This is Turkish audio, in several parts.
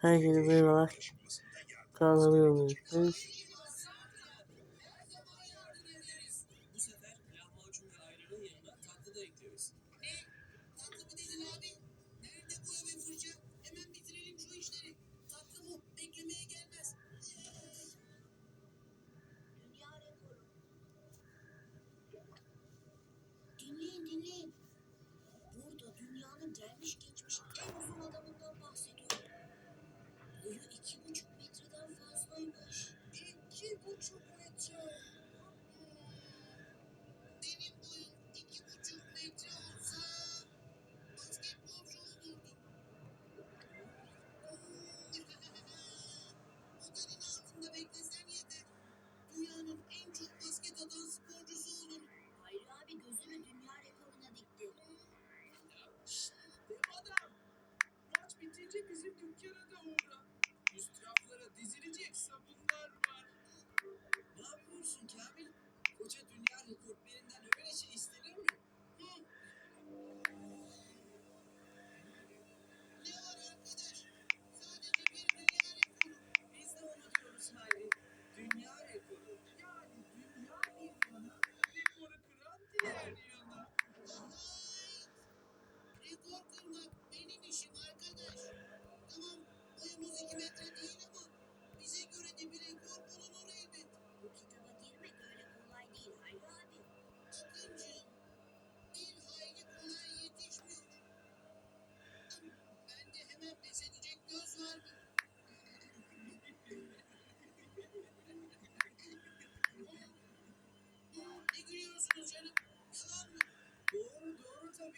Herkese merhabalar. Kanalıma abone olmayı Bu sefer lahmacun ve ayranın yanına девочки. Ne yapıyorsun Kamil? Koca dünya rekortmeninden öyle şey istenir mi? Hı.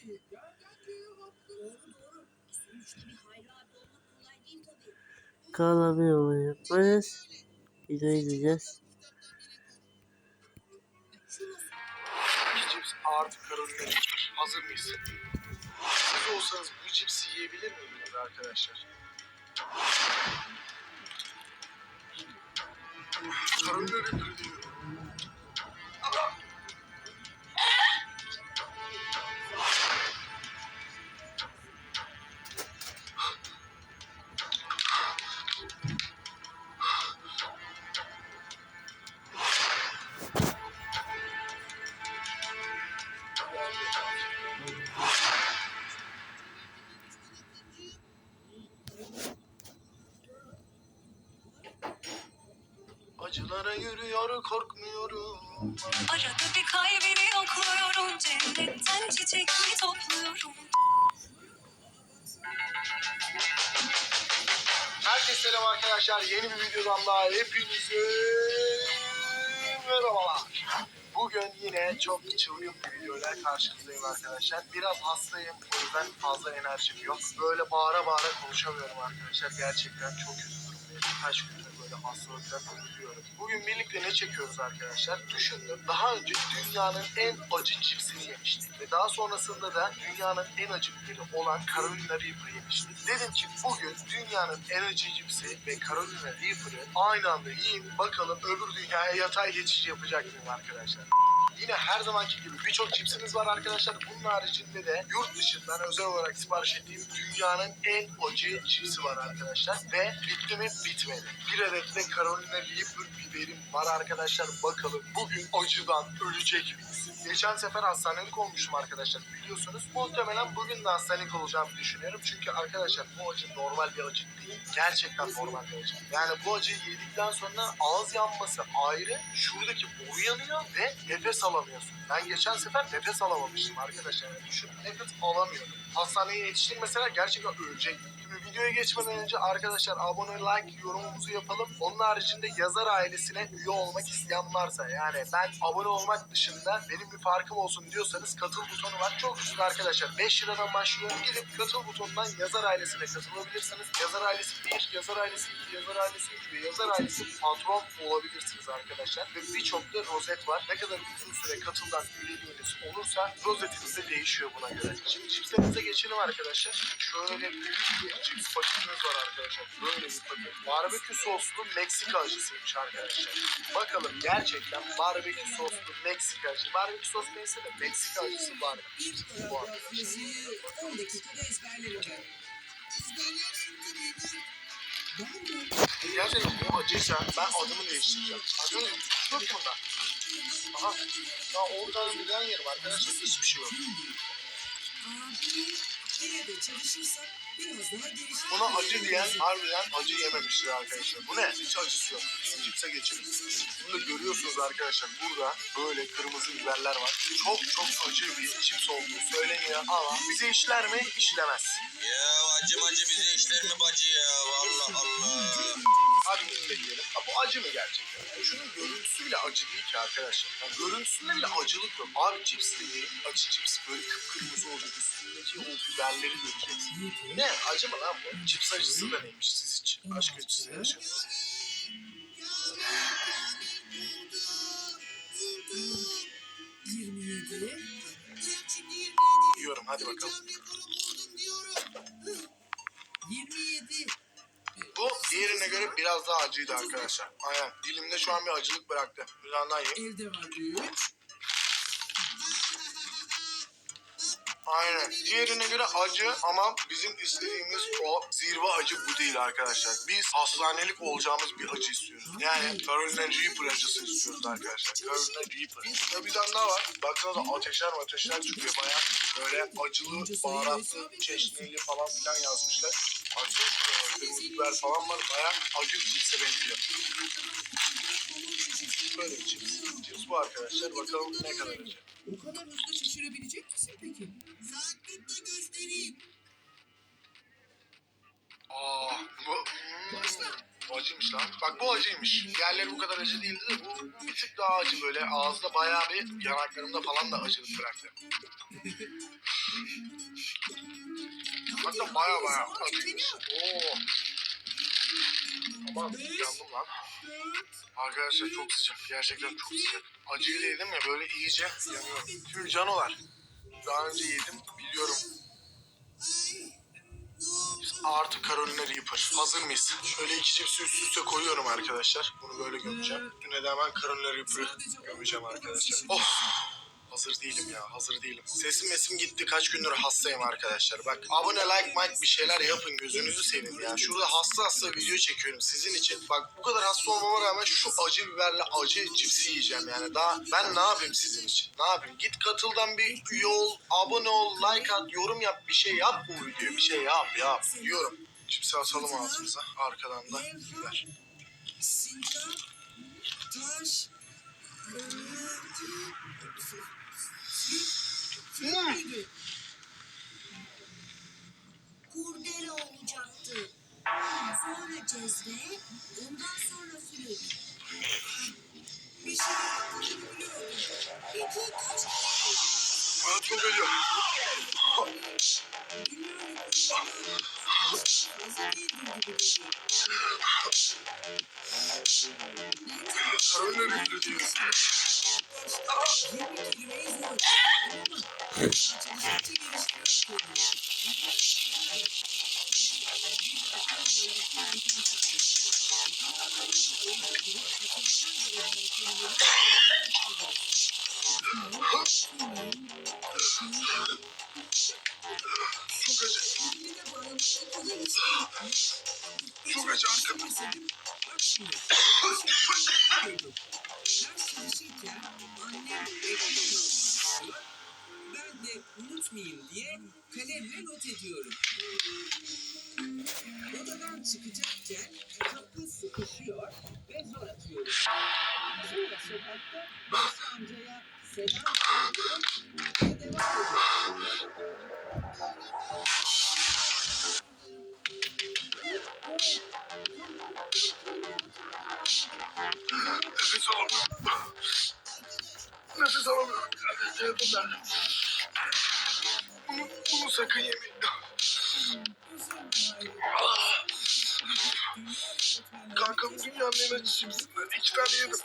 Tabii. Kanalıma abone unutmayınız. Videoyu izleyeceğiz. Cips artı karolina hazır mıyız? Siz olsanız bu cipsi yiyebilir miydiniz arkadaşlar? Karolina Reaper diyor. Acılara yürüyor korkmuyorum. Arada bir kalbini yokluyorum Cennetten çiçek mi topluyorum Herkese selam arkadaşlar. Yeni bir videodan daha hepinize merhabalar. Bugün yine çok çılgın bir videoyla karşınızdayım arkadaşlar. Biraz hastayım. O yüzden fazla enerjim yok. Böyle bağıra bağıra konuşamıyorum arkadaşlar. Gerçekten çok üzüldüm. Birkaç gündür böyle hastalıktan ölüyorum. Bugün birlikte ne çekiyoruz arkadaşlar? Düşündüm. Daha önce dünyanın en acı cipsini yemiştik. Ve daha sonrasında da dünyanın en acı biberi olan Carolina Reaper yemiştik. Dedim ki bugün dünyanın en acı cipsi ve Carolina Reaper'ı aynı anda yiyeyim. Bakalım öbür dünyaya yatay geçiş yapacak mıyım arkadaşlar? Yine her zamanki gibi birçok cipsimiz var arkadaşlar. Bunun haricinde de yurt dışından özel olarak sipariş ettiğim dünyanın en acı cipsi var arkadaşlar. Ve bitti mi bitmedi. Bir adet de Carolina Reaper biberim var arkadaşlar. Bakalım bugün acıdan ölecek miyiz? Geçen sefer hastanelik olmuşum arkadaşlar biliyorsunuz. Muhtemelen bugün de hastanelik olacağımı düşünüyorum. Çünkü arkadaşlar bu acı normal bir acı değil. Gerçekten normal bir acı. Yani bu acıyı yedikten sonra ağız yanması ayrı. Şuradaki boru yanıyor ve nefes alamıyorsun. Ben geçen sefer nefes alamamıştım arkadaşlar. Yani düşün nefes alamıyordum. Hastaneye yetiştim mesela gerçekten. Şimdi videoya geçmeden önce arkadaşlar abone, like, yorumumuzu yapalım. Onun haricinde yazar ailesine üye olmak isteyen varsa yani ben abone olmak dışında benim bir farkım olsun diyorsanız katıl butonu var. Çok ucuz arkadaşlar. 5 liradan başlıyor. Gidip katıl butonundan yazar ailesine katılabilirsiniz. Yazar ailesi 1, yazar ailesi 2, yazar ailesi 3 ve yazar ailesi patron olabilirsiniz arkadaşlar. Ve birçok da rozet var. Ne kadar uzun süre katıldan üyeliğiniz olursa rozetiniz de değişiyor buna göre. Şimdi cipslerimize geçelim arkadaşlar. Şöyle büyük bir cips paketimiz var arkadaşlar. Böyle bir paket. Barbekü soslu Meksika acısıymış arkadaşlar. Bakalım gerçekten barbekü soslu Meksika acısı. Barbekü sos neyse de Meksika acısı var. Bu arkadaşlar. 10 dakikada ezberlerim ben. İzlerlersin tabii ben. Ben de Gerçekten bu acıysa ben adımı değiştireceğim. Anladın mı? Yok bunda. Aha. Daha 10 tane birden yerim arkadaşlar. Hiçbir şey yok. Yine de çalışırsak biraz daha gelişir. Buna acı diyen harbiden acı yememiştir arkadaşlar. Bu ne? Hiç acısı yok. Cipse geçelim. Bunu da görüyorsunuz arkadaşlar. Burada böyle kırmızı biberler var. Çok çok acı bir cips olduğu söyleniyor ama bize işler mi? İşlemez. Ya acı acı bize işler mi bacı ya? Allah Allah. Bunu da yiyelim. Ha, bu acı mı gerçekten? Yani şunun görüntüsü bile acı değil ki arkadaşlar. Yani görüntüsünde bile acılık yok. Abi cips dediğin acı cips böyle kıpkırmızı olacak. Üstündeki o biberleri göreceksin. Ne? Acı mı lan bu? Cips acısı da neymiş siz hiç? Aşk acısı yaşadınız. 27. Sen şimdi 27. Yiyorum hadi bakalım. Biraz daha acıydı arkadaşlar. Aynen. Dilimde şu an bir acılık bıraktı. Bir tane daha yiyeyim. Elde var 3. Aynen. Diğerine göre acı ama bizim istediğimiz o zirve acı bu değil arkadaşlar. Biz hastanelik olacağımız bir acı istiyoruz. Yani Carolina Reaper acısı istiyoruz arkadaşlar. Carolina Reaper. Ya bir tane daha var. Baksanıza ateşler ateşler çıkıyor baya. Böyle acılı, baharatlı, çeşnili falan filan yazmışlar. Baksana biber falan var. Baya acı bir cipse benziyor. Böyle bir cips. Cips bu arkadaşlar. Bakalım ne kadar acı. O kadar hızlı şişirebilecek misin peki? Saat tut da göstereyim. Aa, bu hmm, acıymış lan. Bak bu acıymış. Diğerleri bu kadar acı değildi de bu bir tık daha acı böyle. Ağızda bayağı bir yanaklarımda falan da acılık bıraktı. Hatta bayağı bayağı acıymış. Oo. Aman yandım lan. Arkadaşlar çok sıcak. Gerçekten çok sıcak. Acıyı da yedim ya böyle iyice yanıyorum. Şimdi canolar. Daha önce yedim biliyorum. Artı Carolina Reaper. Hazır mıyız? Şöyle iki cipsi üst üste koyuyorum arkadaşlar. Bunu böyle gömeceğim. Üstüne de hemen Carolina Reaper'ı gömeceğim arkadaşlar. Of! Hazır değilim ya, hazır değilim. Sesim mesim gitti, kaç gündür hastayım arkadaşlar. Bak, abone, like, like bir şeyler yapın, gözünüzü seveyim ya. Şurada hasta hasta video çekiyorum sizin için. Bak, bu kadar hasta olmama rağmen şu acı biberle acı cipsi yiyeceğim yani. Daha ben ne yapayım sizin için? Ne yapayım? Git katıldan bir üye ol, abone ol, like at, yorum yap, bir şey yap bu videoya. Bir şey yap, yap. Diyorum. Cipsi atalım ağzımıza. Arkadan da biber. Hmm. kurdele olacaktı. Sonra cezve, ondan sonra flüt. bir şey yaptığını biliyordum. Peki kaç Aa, çok acı. Bilmiyorum. Fazla değildir gibi geliyor. Carolina Reaper diyor. 20 kelimeyi Çok acı. Unutmayayım diye kalemle not ediyorum. Odadan çıkacakken kapı sıkışıyor ve zor atıyorum. Sonra sokakta Basri amcaya selam söylüyorum ve devam ediyorum. Nefes alamıyorum. Nefes alamıyorum. Telefonum nerede? Sakın yemeyin. Kanka bu dünyanın en acı cipsinden iki tane yedim.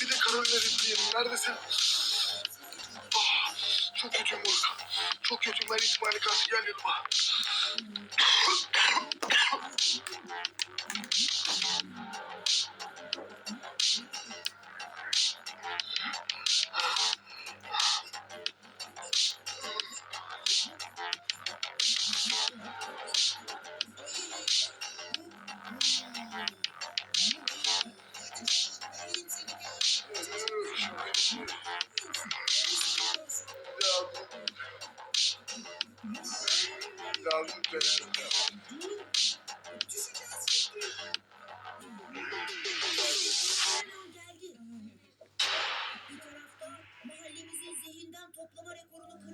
Bir de Carolina Reaper yedim. Neredesin? Çok kötüyüm Urka. Çok kötüyüm. Her ihtimale karşı gel yanıma. you better.